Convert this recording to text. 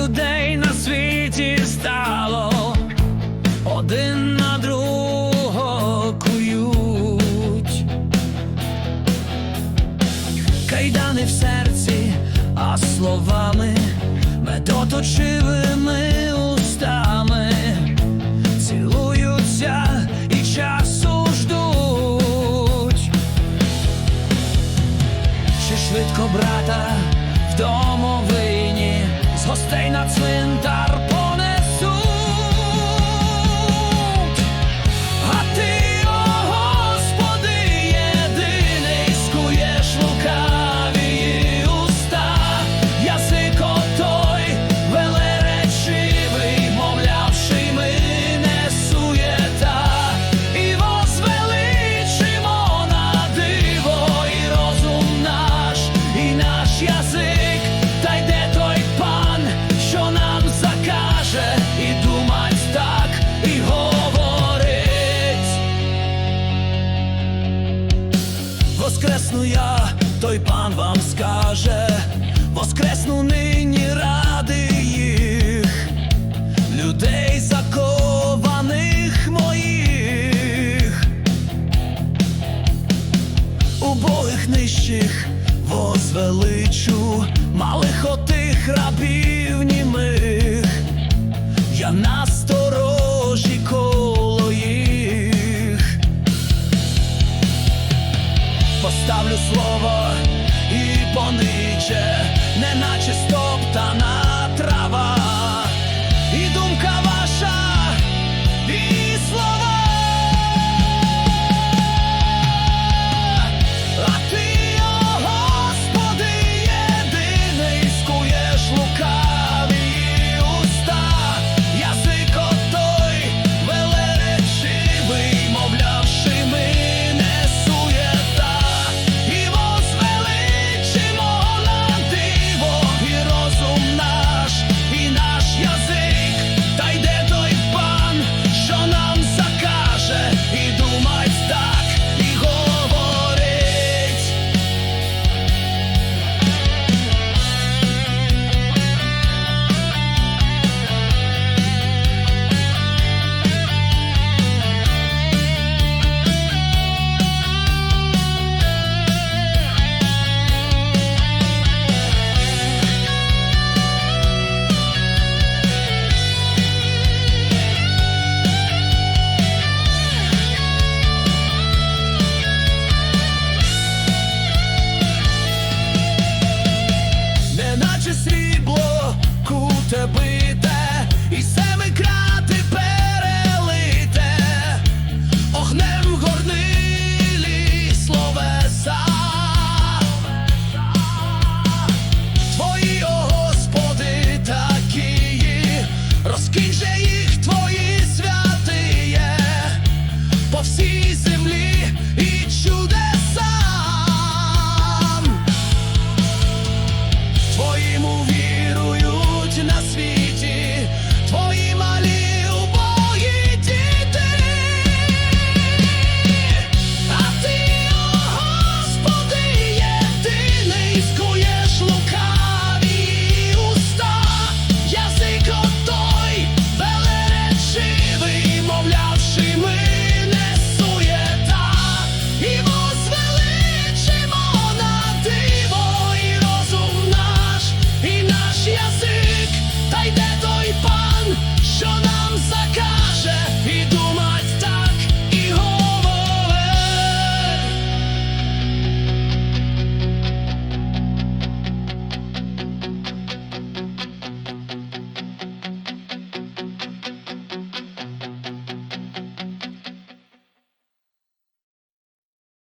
людей на світі стало, один на другого кують, кайдани в серці, а словами медоточивими устами цілуються і часу ждуть, чи швидко брата вдома ви гостей на цвинтар понесуть, а ти, о Господи, єдиний скуєш лукаві уста, язик отой велеречивий, мовлявши, ми не суєта, і возвеличимо на диво, і розум наш, і наш язик. воскресну я, той пан вам скаже, воскресну нині ради їх, людей закованих моїх, убоїх нижчих возвеличу, малих отих рабів німих, я на сторону. слово і пониче.